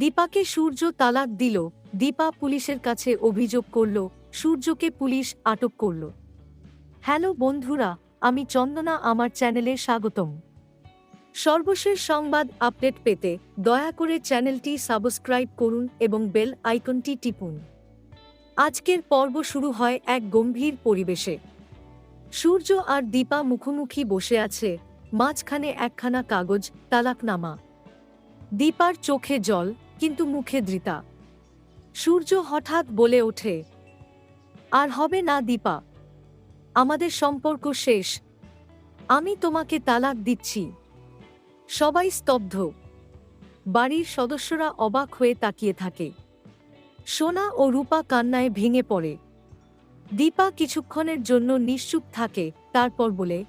দীপাকে সূর্য তালাক দিল, দীপা পুলিশের কাছে অভিযোগ করল, সূর্যকে পুলিশ আটক করল। হ্যালো বন্ধুরা, আমি চন্দনা, আমার চ্যানেলে স্বাগতম। সর্বশেষ সংবাদ আপডেট পেতে দয়া করে চ্যানেলটি সাবস্ক্রাইব করুন এবং বেল আইকনটি টিপুন। আজকের পর্ব শুরু হয় এক গম্ভীর পরিবেশে। সূর্য আর দীপা মুখোমুখি বসে আছে, মাঝখানে একখানা কাগজ, তালাকনামা। দীপার চোখে জল কিন্তু মুখে দৃতা সূর্য হঠাৎ বলে ওঠে, আর হবে না দীপা, আমাদের সম্পর্ক শেষ। আমি তোমাকে তালাক দিচ্ছি। সবাই স্তব্ধ। বাড়ির সদস্যরা অবাক হয়ে তাকিয়ে থাকে। সোনা ও রূপা কান্নায় ভেঙে পড়ে। দীপা কিছুক্ষণের জন্য নিশ্চুপ থাকে, তারপর বলে,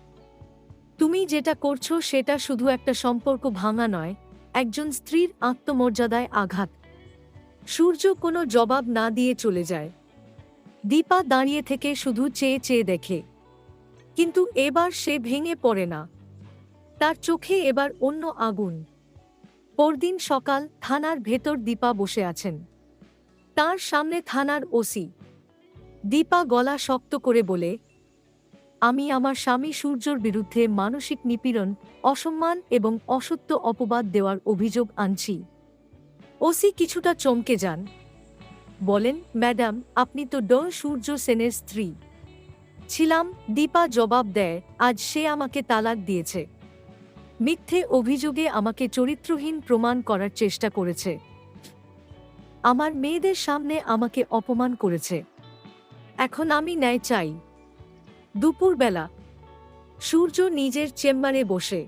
তুমি যেটা করছ সেটা শুধু একটা সম্পর্ক ভাঙা নয় একজন স্ত্রীর আত্মমর্যাদায় আঘাত। সূর্য কোনো জবাব না দিয়ে চলে যায়। দীপা দাঁড়িয়ে থেকে শুধু চেয়ে চেয়ে দেখে। কিন্তু এবার সে ভেঙে পড়ে না। তার চোখে এবার অন্য আগুন। পরদিন সকাল থানার ভেতর দীপা বসে আছেন। তার সামনে থানার ওসি। দীপা গলা শক্ত করে বলে আমি আমার স্বামী সূর্যর বিরুদ্ধে মানসিক নিপীড়ন, অসম্মান এবং অসত্য অপবাদ দেওয়ার অভিযোগ আনছি। ওসি কিছুটা চমকে যান। বলেন, ম্যাডাম, আপনি তো ড. সূর্য সেনের স্ত্রী। ছিলাম, দীপা জবাব দেয়, আজ সে আমাকে তালাক দিয়েছে। মিথ্যে অভিযোগে আমাকে চরিত্রহীন প্রমাণ করার চেষ্টা করেছে। আমার মেয়েদের সামনে আমাকে অপমান করেছে। এখন আমি ন্যায় চাই। দুপুরবেলা, সূর্য নিজের চেম্বারে বসে।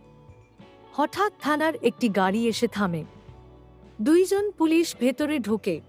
হঠাৎ থানার একটি গাড়ি এসে থামে। দুইজন পুলিশ ভেতরে ঢোকে।